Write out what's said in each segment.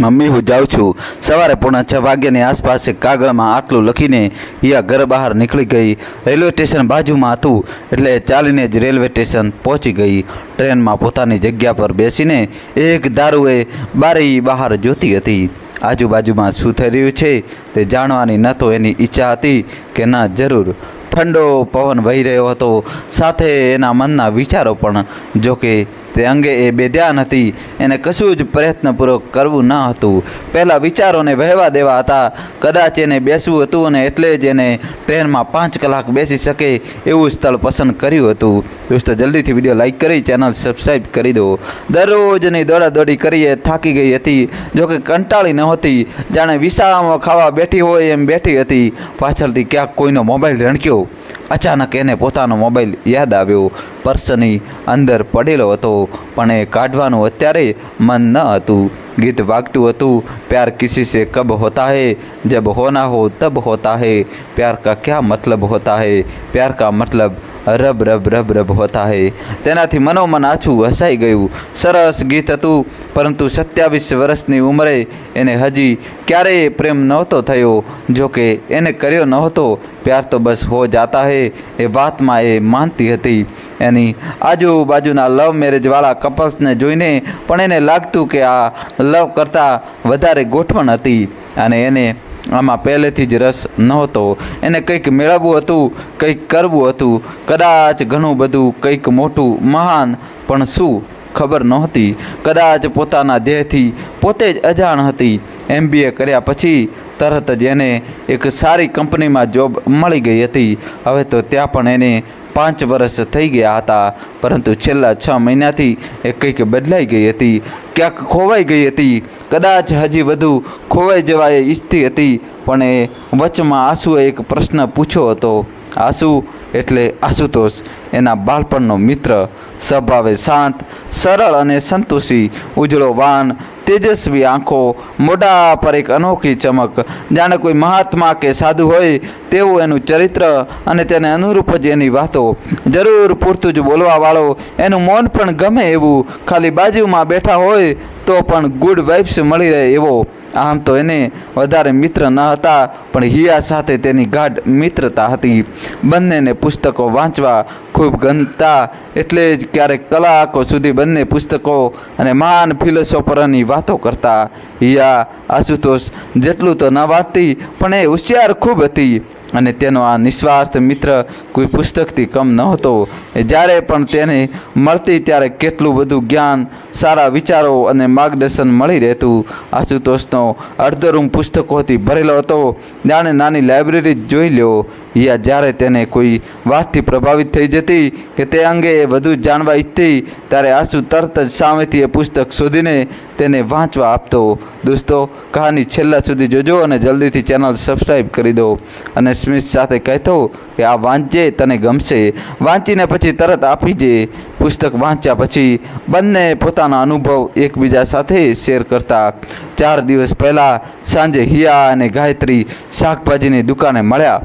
Mummy, હું જાઉં છું. સવારે પોણા છ વાગ્યાની આસપાસ કાગળમાં આટલું લખીને યા ઘર બહાર નીકળી ગઈ. રેલવે સ્ટેશન બાજુમાં હતું એટલે ચાલીને જ રેલવે સ્ટેશન પહોંચી ગઈ. ટ્રેનમાં પોતાની જગ્યા પર બેસીને એક દારૂએ બારી બહાર જોતી હતી. આજુબાજુમાં શું થઈ રહ્યું છે તે જાણવાની ન તો એની ઈચ્છા હતી કે ના, જરૂર. ઠંડો પવન વહી રહ્યો હતો. સાથે એના મનના વિચારો પણ જોકે તે અંગે એ બેધ્યાન હતી. એને કશું જ પ્રયત્નપૂર્વક કરવું ન હતું. પહેલાં વિચારોને વહેવા દેવા હતા. કદાચ એને બેસવું હતું અને એટલે જ એને ટ્રેનમાં પાંચ કલાક બેસી શકે એવું સ્થળ પસંદ કર્યું હતું. દોસ્તો, જલ્દીથી વીડિયો લાઇક કરી, ચેનલ સબસ્ક્રાઈબ કરી દો. દરરોજની દોડાદોડી કરીએ, થાકી ગઈ હતી. જોકે કંટાળી નહોતી જાણે વિસામાં ખાવા બેઠી હોય એમ બેઠી હતી. પાછળથી ક્યાંક કોઈનો મોબાઈલ રણક્યો. અચાનક એને પોતાનો મોબાઈલ યાદ આવ્યો. પર્સની અંદર પડેલો હતો. પણ એ કાઢવાનું અત્યારે મન ન હતું. ગીત વાગતું હતું, પ્યાર કિસી સે કબ હોતા હૈ? જબ હોના હો, તબ હોતા હૈ? પ્યાર કા ક્યા મતલબ હોતા હૈ? પ્યાર કા મતલબ રબ રબ રબ રબ હોતા હે. તેનાથી મનોમન આછું હસાઈ ગયું. સરસ ગીત હતું, પરંતુ સત્યાવીસ વર્ષની ઉંમરે એને હજી ક્યારેય પ્રેમ નહોતો થયો. જોકે એને કર્યો નહોતો, પ્યાર તો બસ હો જાતા હે, એ વાતમાં એ માનતી હતી. એની આજુબાજુના લવ મેરેજવાળા કપલ્સને જોઈને પણ એને લાગતું કે આ લવ કરતાં વધારે ગોઠવણ હતી. અને એને આમાં પહેલેથી જ રસ નહોતો. એને કંઈક મેળવવું હતું, કંઈક કરવું હતું. કદાચ ઘણું બધું, કંઈક મોટું, મહાન, પણ શું? ખબર નહોતી. કદાચ પોતાના દેહથી પોતે જ અજાણ હતી. એમબીએ કર્યા પછી તરત જ એને એક સારી કંપનીમાં જોબ મળી ગઈ હતી. હવે તો ત્યાં પણ એને પાંચ વર્ષ થઈ ગયા હતા, પરંતુ છેલ્લા છ મહિનાથી એ કંઈક બદલાઈ ગઈ હતી, ક્યાંક ખોવાઈ ગઈ હતી. કદાચ હજી વધુ ખોવાઈ જવા એ ઈચ્છતી હતી, પણ એ વચમાં આંસુએ એક પ્રશ્ન પૂછ્યો હતો. આંસુ એટલે આશુતોષ. એના બાળપણનો મિત્ર, સ્વભાવે શાંત, સરળ અને સંતોષી, ઉજળો વાન તેજસ્વી આંખો, મોઢા પર એક અનોખી ચમક. જાણે કોઈ મહાત્મા કે સાધુ હોય તેવું એનું ચરિત્ર અને તેને અનુરૂપ જ એની વાતો. જરૂર પૂરતું જ બોલવાવાળો, એનું મૌન પણ ગમે એવું. ખાલી બાજુમાં બેઠા હોય, તો પણ ગુડ વાઇબ્સ મળી રહે એવો. આમ તો એને વધારે મિત્ર ન હતા, પણ હિયા સાથે તેની ગાઢ મિત્રતા હતી. બંનેને પુસ્તકો વાંચવા ખૂબ ગમતા, એટલે જ ક્યારેક કલાકો સુધી બંને પુસ્તકો અને મહાન ફિલોસોફરોની વાતો કરતા. હિયા આશુતોષ જેટલું તો ન વાંચતી, પણ એ હોશિયાર ખૂબ હતી. અને તેનો આ નિસ્વાર્થ મિત્ર કોઈ પુસ્તકથી કમ નહોતો. એ જ્યારે પણ તેને મળતી, ત્યારે કેટલું બધું જ્ઞાન, સારા વિચારો અને માર્ગદર્શન મળી રહેતું. આશુતોષનો અડધો રૂમ પુસ્તકોથી ભરેલો હતો. જાણે નાની લાઇબ્રેરી જ જોઈ લ્યો. યા જ્યારે તેને કોઈ વાતથી પ્રભાવિત થઈ જતી કે તે અંગે વધુ જાણવા ઈચ્છતી, ત્યારે આંસુ તરત જ સામેથી એ પુસ્તક શોધીને તેને વાંચવા આપતો. દોસ્તો, કહાની છેલ્લા સુધી જોજો અને જલ્દીથી ચેનલ સબસ્ક્રાઈબ કરી દો. અને સ્મિથ સાથે કહેતો કે આ વાંચજે, તને ગમશે. વાંચીને પછી તરત આપી જે પુસ્તક વાંચ્યા પછી બંને પોતાના અનુભવ એકબીજા સાથે શેર કરતા. ચાર દિવસ પહેલાં સાંજે હિયા અને ગાયત્રી શાકભાજીની દુકાને મળ્યા.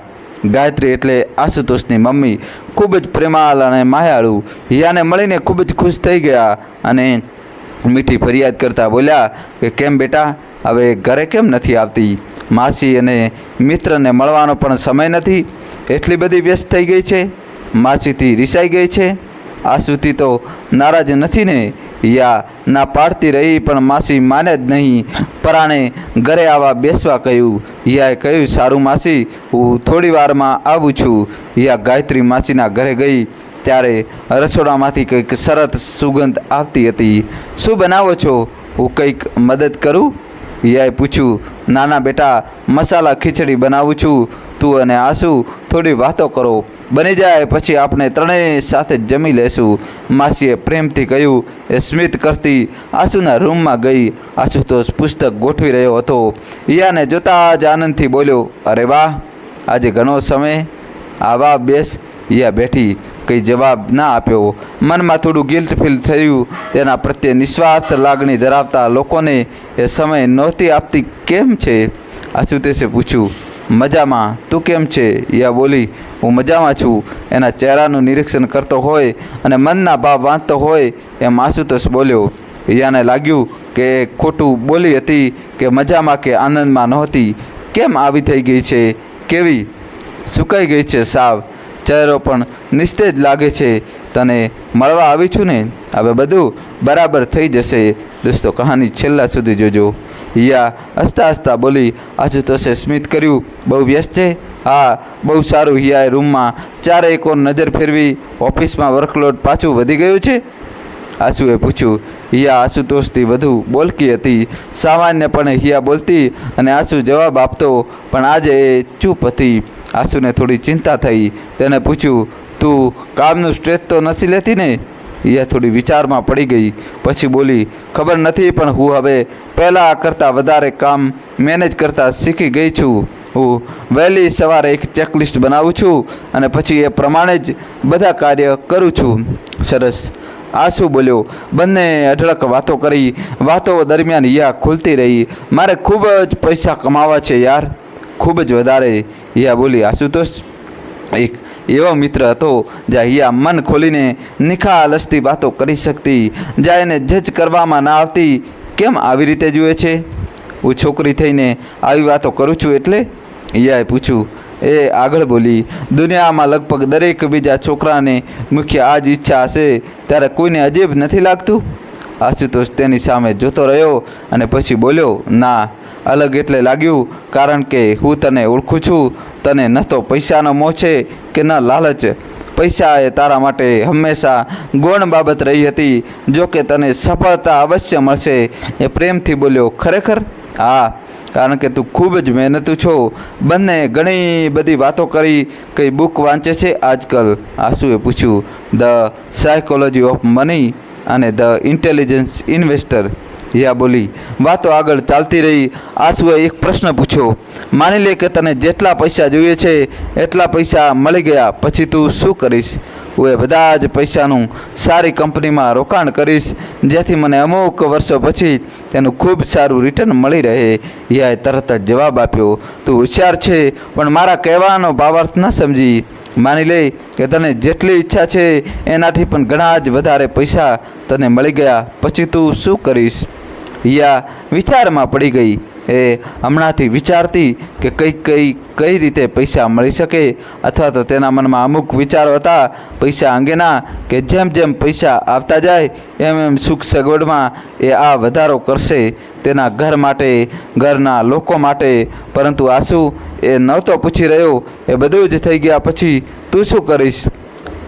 ગાયત્રી એટલે આશુતોષની મમ્મી, ખૂબ જ પ્રેમાળ અને માયાળુ. હિયાને મળીને ખૂબ જ ખુશ થઈ ગયા અને મીઠી ફરિયાદ કરતા બોલ્યા કે, કેમ બેટા, હવે ઘરે કેમ નથી આવતી? માસી અને મિત્રને મળવાનો પણ સમય નથી? એટલી બધી વ્યસ્ત થઈ ગઈ છે? માસીથી રિસાઈ ગઈ છે? આશુથી તો નારાજ નથી ને? યા ના પાડતી રહી, પણ માસી માને જ નહીં. પરાણે ઘરે આવવા બેસવા કહ્યું. યાએ કહ્યું, સારું માસી, હું થોડી વારમાં આવું છું. યા ગાયત્રી માસીના ઘરે ગઈ. ત્યારે રસોડામાંથી કંઈક સરસ સુગંધ આવતી હતી. શું બનાવો છો? હું કંઈક મદદ કરું? યાએ પૂછ્યું, નાના બેટા, મસાલા ખીચડી બનાવું છું. તું અને આસુ થોડી વાતો કરો. બની જાય પછી આપણે ત્રણેય સાથે જમી લેશું. માસીએ પ્રેમથી કહ્યું, એ સ્મિત કરતી આસુના રૂમમાં ગઈ. આશુતોષ પુસ્તક ગોઠવી રહ્યો હતો. ઇયાને જોતા જ આનંદથી બોલ્યો, અરે વાહ, આજે ઘણો સમય. આવા બેસ. યા બેઠી કંઈ જવાબ ના આપ્યો. મનમાં થોડું ગિલ્ટ ફીલ થયું. તેના પ્રત્યે નિસ્વાર્થ લાગણી ધરાવતા લોકોને એ સમય નહોતી આપતી. કેમ છે? આશુતોષે પૂછ્યું. મજામાં. તું કેમ છે? યા બોલી, હું મજામાં છું. એના ચહેરાનું નિરીક્ષણ કરતો હોય અને મનના ભાવ વાંચતો હોય એમ આશુતોષ બોલ્યો. યાને લાગ્યું કે ખોટું બોલી હતી કે મજામાં કે આનંદમાં નહોતી. કેમ આવી થઈ ગઈ છે? કેવી? સુકાઈ ગઈ છે સાવ? ચહેરો પણ નિસ્તેજ લાગે છે. તને મળવા આવી છું ને? હવે બધું બરાબર થઈ જશે. દોસ્તો, કહાની છેલ્લા સુધી જોજો. હિયા હસતા હસતા બોલી આશુતોષે સ્મિત કર્યું. બહુ વ્યસ્ત છે? હા, બહુ સારું. હિયાએ રૂમમાં ચારે એકોર નજર ફેરવી, ઓફિસમાં વર્કલોડ પાછું વધી ગયું છે? આશુએ પૂછ્યું, હિયા આશુતોષથી વધુ બોલકી હતી? સામાન્યપણે હિયા બોલતી અને આશુ જવાબ આપતો, પણ આજે એ ચૂપ હતી. આશુને થોડી ચિંતા થઈ. તેને પૂછ્યું, તું કામનું સ્ટ્રેસ તો નથી લેતી ને? હિયા થોડી વિચારમાં પડી ગઈ. પછી બોલી, ખબર નથી, પણ હું હવે પહેલાં કરતાં વધારે કામ મેનેજ કરતાં શીખી ગઈ છું. હું વહેલી સવારે એક ચેકલિસ્ટ બનાવું છું અને પછી એ પ્રમાણે જ બધા કાર્ય કરું છું. સરસ. આ શું બોલ્યો. બંને અઢળક વાતો કરી. વાતો દરમિયાન યા ખુલતી રહી. મારે ખૂબ જ પૈસા કમાવા છે યાર. ખૂબ જ વધારે. યા બોલી, આશુતોષ. એક એવો મિત્ર હતો, જ્યાં હિયા મન ખોલીને નિખાલસથી વાતો કરી શકતી, જ્યાં એને જજ કરવામાં ના આવતી, કેમ આવી રીતે જુએ છે? હું છોકરી થઈને આવી વાતો કરું છું એટલે હિયાએ પૂછ્યું, એ આગળ બોલી, દુનિયામાં લગભગ દરેક બીજા છોકરાને મુખ્ય આ જ ઈચ્છા હશે, ત્યારે કોઈને અજીબ નથી લાગતું? આશુતોષ તેની સામે જોતો રહ્યો અને પછી બોલ્યો, ના, અલગ એટલે લાગ્યું, કારણ કે હું તને ઓળખું છું, તને ન તો પૈસાનો મોહ છે કે ન લાલચ. પૈસા એ તારા માટે હંમેશા ગૌણ બાબત રહી હતી, જો કે તને સફળતા અવશ્ય મળશે. એ પ્રેમથી બોલ્યો, ખરેખર? હા. કારણ કે તું ખૂબ જ મહેનતુ છો. બંને ઘણી બધી વાતો કરી, કઈ બુક વાંચે છે આજકાલ? આશુએ પૂછ્યું. ધ સાયકોલોજી ઓફ મની અને ધ ઇન્ટેલિજન્સ ઇન્વેસ્ટર. યા બોલી, વાતો આગળ ચાલતી રહી. આશુએ એક પ્રશ્ન પૂછ્યો. માની લે કે તને જેટલા પૈસા જોઈએ છે, એટલા પૈસા મળી ગયા. પછી તું શું કરીશ? હું એ બધા જ પૈસાનું સારી કંપનીમાં રોકાણ કરીશ, જેથી મને અમુક વર્ષો પછી તેનું ખૂબ સારું રિટર્ન મળી રહે. યાએ તરત જ જવાબ આપ્યો, તું હોશિયાર છે, પણ મારા કહેવાનો ભાવાર્થ ન સમજી. માની લે કે તને જેટલી ઈચ્છા છે, એનાથી પણ ઘણા જ વધારે પૈસા તને મળી ગયા. પછી તું શું કરીશ? યા વિચારમાં પડી ગઈ. એ હમણાંથી વિચારતી કે કઈ કઈ કઈ રીતે પૈસા મળી શકે અથવા તો તેના મનમાં અમુક વિચારો હતા પૈસા અંગેના કે જેમ જેમ પૈસા આવતા જાય એમ એમ સુખ સગવડમાં એ આ વધારો કરશે તેના ઘર માટે, ઘરના લોકો માટે. પરંતુ આશુ એ નહોતો પૂછી રહ્યો. એ બધું જ થઈ ગયા પછી તું શું કરીશ?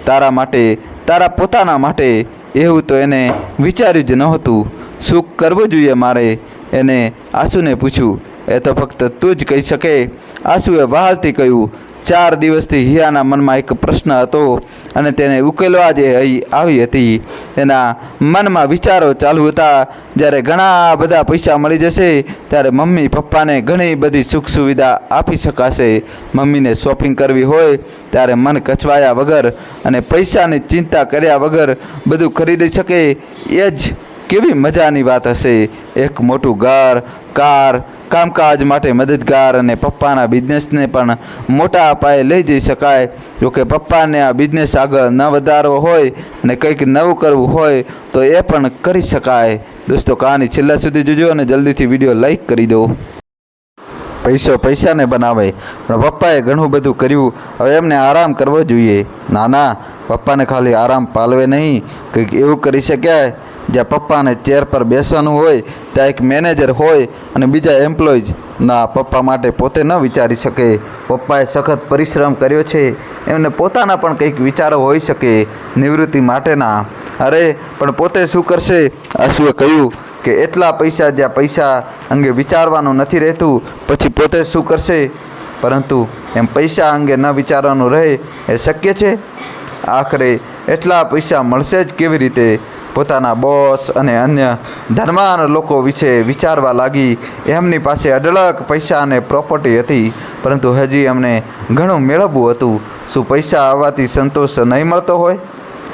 તારા માટે, તારા પોતાના માટે એવું તો એને વિચાર્યું જ નહોતું. સુખ કરવું જોઈએ મારે. એને આશુને પૂછ્યું, એ તો ફક્ત તું જ કહી શકે? આસુએ વહાલથી કહ્યું, ચાર દિવસથી હિયાના મનમાં એક પ્રશ્ન હતો અને તેને ઉકેલવા જે અહીં આવી હતી. તેના મનમાં વિચારો ચાલુ હતા. જ્યારે ઘણા બધા પૈસા મળી જશે, ત્યારે મમ્મી પપ્પાને ઘણી બધી સુખ સુવિધા આપી શકાશે. મમ્મીને શોપિંગ કરવી હોય, ત્યારે મન કચવાયા વગર અને પૈસાની ચિંતા કર્યા વગર બધું ખરીદી શકે. એ જ કેવી મજાની વાત હશે? એક મોટું ઘર, કાર, કામકાજ માટે મદદગાર અને પપ્પાના બિઝનેસને પણ મોટા પાયે લઈ જઈ શકાય. જોકે પપ્પાને આ બિઝનેસ આગળ ન વધારવો હોય અને કંઈક નવું કરવું હોય, તો એ પણ કરી શકાય. દોસ્તો, કહાની છેલ્લા સુધી જોજો અને જલ્દીથી વીડિયો લાઈક કરી દો. પૈસો પૈસાને બનાવે. પણ પપ્પાએ ઘણું બધું કર્યું. હવે એમને આરામ કરવો જોઈએ. ના ના પપ્પાને ખાલી આરામ પાલવે નહીં. કંઈક એવું કરી શક્યા. જ્યાં પપ્પાને ચેર પર બેસવાનું હોય, ત્યાં એક મેનેજર હોય અને બીજા એમ્પ્લોઈઝ ના, પપ્પા માટે પોતે ન વિચારી શકે. પપ્પાએ સખત પરિશ્રમ કર્યો છે. એમને પોતાના પણ કંઈક વિચારો હોઈ શકે. નિવૃત્તિ માટેના. અરે, પણ પોતે શું કરશે? આશુએ કહ્યું કે એટલા પૈસા જ્યાં પૈસા અંગે વિચારવાનું નથી રહેતું, પછી પોતે શું કરશે? પરંતુ એમ પૈસા અંગે ન વિચારવાનું રહે એ શક્ય છે? આખરે એટલા પૈસા મળશે જ કેવી રીતે? પોતાના બોસ અને અન્ય ધનવાન લોકો વિશે વિચારવા લાગી. એમની પાસે અઢળક પૈસા અને પ્રોપર્ટી હતી, પરંતુ હજી એમને ઘણું મેળવવું હતું. શું પૈસા આવવાથી સંતોષ નહીં મળતો હોય?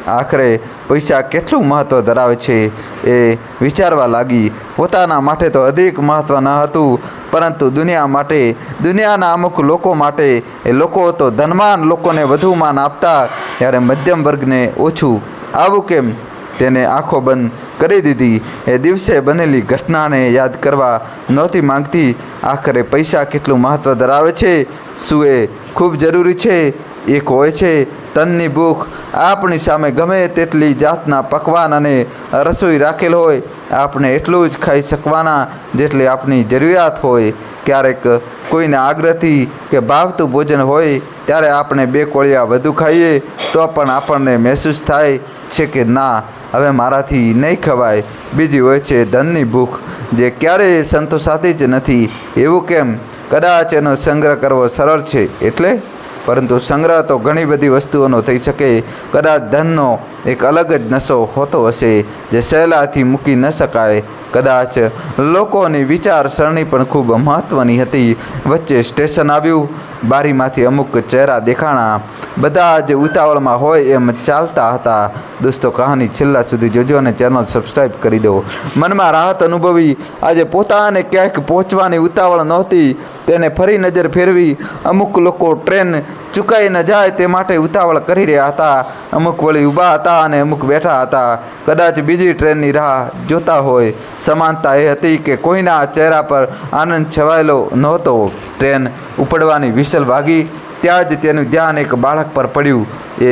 આખરે પૈસા કેટલું મહત્ત્વ ધરાવે છે એ વિચારવા લાગી. પોતાના માટે તો અધિક મહત્ત્વ ન હતું, પરંતુ દુનિયા માટે, દુનિયાના અમુક લોકો માટે, એ લોકો તો ધનવાન લોકોને વધુ માન આપતા, ત્યારે મધ્યમ વર્ગને ઓછું. આવું કેમ? તેને આંખો બંધ કરી દીધી. એ દિવસે બનેલી ઘટનાને યાદ કરવા નહોતી માંગતી. આખરે પૈસા કેટલું મહત્ત્વ ધરાવે છે? શું એ ખૂબ જરૂરી છે? એક હોય છે, તનની ભૂખ આપણી સામે ગમે તેટલી જાતના પકવાન અને રસોઈ રાખેલ હોય, આપણે એટલું જ ખાઈ શકવાના જેટલી આપણી જરૂરિયાત હોય. ક્યારેક કોઈને આગ્રહથી કે ભાવતું ભોજન હોય, ત્યારે આપણે બે કોળિયા વધુ ખાઈએ, તો પણ આપણને મહેસૂસ થાય છે કે ના, હવે મારાથી નહીં ખવાય. બીજી હોય છે, ધનની ભૂખ જે ક્યારેય સંતોષાતી જ નથી, એવું કેમ? કદાચ એનો સંગ્રહ કરવો સરળ છે. એટલે પરંતુ સંગ્રહ તો ઘણી બધી વસ્તુઓનો થઈ શકે. કદાચ ધનનો એક અલગ જ નશો હોતો હશે જે સહેલાથી મૂકી ન શકાય. કદાચ લોકોની વિચારસરણી પણ ખૂબ મહત્ત્વની હતી. વચ્ચે સ્ટેશન આવ્યું. બારીમાંથી અમુક ચહેરા દેખાણા બધા જ ઉતાવળમાં હોય એમ ચાલતા હતા. દોસ્તો, કહાની છેલ્લા સુધી જોજો અને ચેનલ સબસ્ક્રાઈબ કરી દો મનમાં રાહત અનુભવી. આજે પોતાને ક્યાંક પહોંચવાની ઉતાવળ નહોતી. તેને ફરી નજર ફેરવી અમુક લોકો ટ્રેન ચૂકાઈ ન જાય તે માટે ઉતાવળ કરી રહ્યા હતા. અમુક વળી ઊભા હતા અને અમુક બેઠા હતા. કદાચ બીજી ટ્રેનની રાહ જોતા હોય. સમાનતા એ હતી કે કોઈના ચહેરા પર આનંદ છવાયેલો નહોતો. ટ્રેન ઉપડવાની વિસલ વાગી, ત્યાં જ તેનું ધ્યાન એક બાળક પર પડ્યું. એ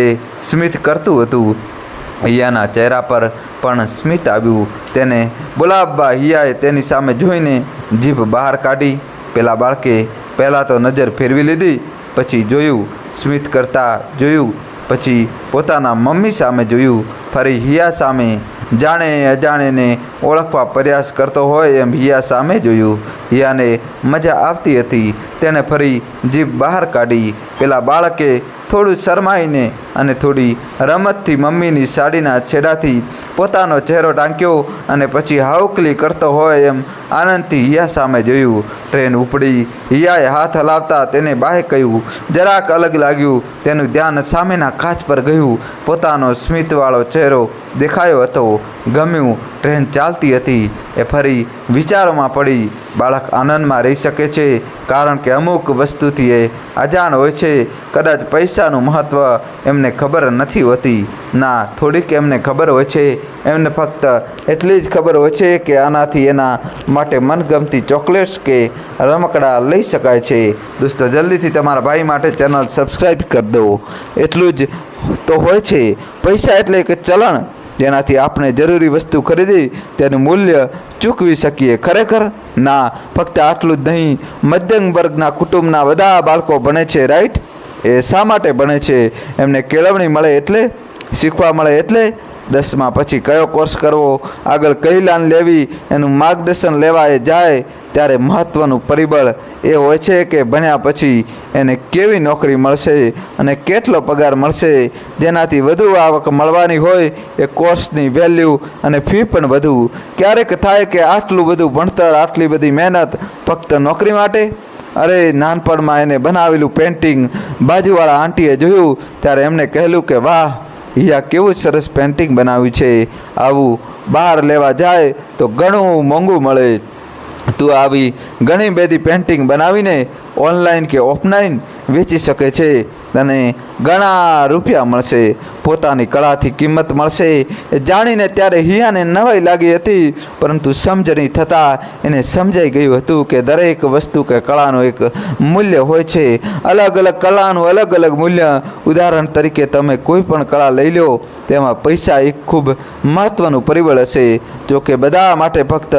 સ્મિત કરતું હતું. હિયાના ચહેરા પર પણ સ્મિત આવ્યું. તેને બોલાવવા હિયાએ તેની સામે જોઈને જીભ બહાર કાઢી. પેલા બાળકે પહેલાં તો નજર ફેરવી લીધી, પછી જોયું. સ્મિત કરતા જોયું, પછી પોતાના મમ્મી સામે જોયું, ફરી હિયા સામે જાણે અજાણેને ઓળખવા પ્રયાસ કરતો હોય એમ હિયા સામે જોયું. હિયાને મજા આવતી હતી. તેણે ફરી જીભ બહાર કાઢી. પેલા બાળકે થોડું શરમાઈને અને થોડી રમતથી મમ્મીની સાડીના છેડાથી પોતાનો ચહેરો ટાંક્યો અને પછી હાવકલી કરતો હોય એમ આનંદથી હિયા સામે જોયું. ટ્રેન ઉપડી. હિયાએ હાથ હલાવતા તેને બાહે કહ્યું, જરાક અલગ લાગ્યું. તેનું ધ્યાન સામેના કાચ પર ગયું. પોતાનો સ્મિતવાળો ચહેરો દેખાયો હતો. ગમ્યું ટ્રેન ચાલતી હતી. એ ફરી વિચારોમાં પડી. બાળક આનંદમાં રહી શકે છે, કારણ કે અમુક વસ્તુથી એ અજાણ હોય છે. કદાચ પૈસાનું મહત્ત્વ એમને ખબર નથી હોતી. ના, થોડીક એમને ખબર હોય છે. એમને ફક્ત એટલી જ ખબર હોય છે કે આનાથી એના માટે મનગમતી ચોકલેટ્સ કે રમકડા લઈ શકાય છે. દોસ્તો, જલ્દીથી તમારા ભાઈ માટે ચેનલ સબસ્ક્રાઈબ કરી દો. એટલું જ તો હોય છે. પૈસા એટલે કે ચલણ. જેનાથી આપણે જરૂરી વસ્તુ ખરીદી તેનું મૂલ્ય ચૂકવી શકીએ. ખરેખર? ના. ફક્ત આટલું જ નહીં. મધ્યમ વર્ગના કુટુંબના બધા બાળકો ભણે છે રાઈટ એ શા માટે ભણે છે? એમને કેળવણી મળે એટલે? શીખવા મળે એટલે? દસમા પછી કયો કોર્સ કરવો, આગળ કઈ લાન લેવી, એનું માર્ગદર્શન લેવા એ જાય, ત્યારે મહત્ત્વનું પરિબળ એ હોય છે કે ભણ્યા પછી એને કેવી નોકરી મળશે અને કેટલો પગાર મળશે, જેનાથી વધુ આવક મળવાની હોય, એ કોર્સની વેલ્યુ અને ફી પણ વધુ. ક્યારેક થાય કે આટલું બધું ભણતર, આટલી બધી મહેનત, ફક્ત નોકરી માટે? અરે, નાનપણમાં એને બનાવેલું પેન્ટિંગ બાજુવાળા આંટીએ જોયું, ત્યારે એમને કહેલું કે, વાહ હિયા કેવું સરસ પેન્ટિંગ બનાવ્યું છે? આવું બહાર લેવા જાય તો ઘણું મોંઘું મળે. તું આવી ઘણી બધી પેન્ટિંગ બનાવીને ઓનલાઈન કે ઓફલાઈન વેચી શકે છે. તને ઘણા રૂપિયા મળશે, પોતાની કળાથી કિંમત મળશે. એ જાણીને ત્યારે હિયાને નવાઈ લાગી હતી, પરંતુ સમજણી થતાં એને સમજાઈ ગયું હતું કે દરેક વસ્તુ કે કળાનું એક મૂલ્ય હોય છે. અલગ અલગ કળાનું અલગ અલગ મૂલ્ય. ઉદાહરણ તરીકે તમે કોઈ પણ કળા લઈ લો, તેમાં પૈસા એક ખૂબ મહત્ત્વનું પરિબળ હશે. જો કે બધા માટે ફક્ત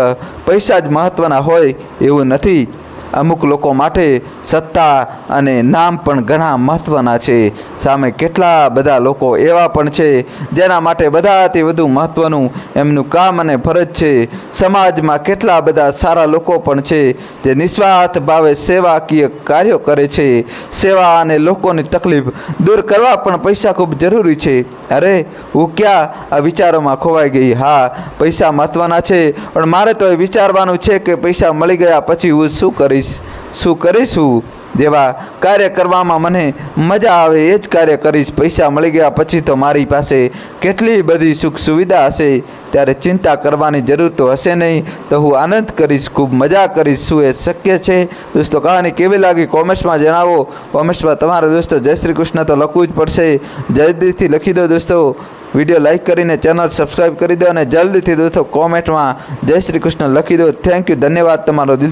પૈસા જ મહત્ત્વના હોય એવું નથી. અમુક લોકો માટે સત્તા અને નામ પણ ઘણા મહત્ત્વના છે. સામે કેટલા બધા લોકો એવા પણ છે, જેના માટે બધાથી વધુ મહત્ત્વનું એમનું કામ અને ફરજ છે. સમાજમાં કેટલા બધા સારા લોકો પણ છે, જે નિસ્વાર્થ ભાવે સેવાકીય કાર્યો કરે છે. સેવા અને લોકોની તકલીફ દૂર કરવા પણ પૈસા ખૂબ જરૂરી છે. અરે, હું ક્યાં આ વિચારોમાં ખોવાઈ ગઈ? હા, પૈસા મહત્ત્વના છે, પણ મારે તો એ વિચારવાનું છે કે પૈસા મળી ગયા પછી હું શું કરીશ, શું કરીશું? જેવા કાર્ય કરવામાં મને મજા આવે એ જ કાર્ય કરીશ. પૈસા મળી ગયા પછી તો મારી પાસે કેટલી બધી સુખ સુવિધા હશે? ત્યારે ચિંતા કરવાની જરૂર તો હશે નહીં. તો હું આનંદ કરીશ, ખૂબ મજા કરીશ. શું એ શક્ય છે? દોસ્તો, કહાની કેવી લાગી? કોમેન્ટ્સમાં જણાવો. કોમેન્ટ્સમાં તમારા દોસ્તો, જય શ્રી કૃષ્ણ તો લખવું જ પડશે. જલ્દીથી લખી દો દોસ્તો. વીડિયો લાઇક કરીને ચેનલ સબસ્ક્રાઈબ કરી દો અને જલ્દીથી દોસ્તો, કોમેન્ટમાં જય શ્રી કૃષ્ણ લખી દો. થેન્ક યુ, ધન્યવાદ તમારો દિલ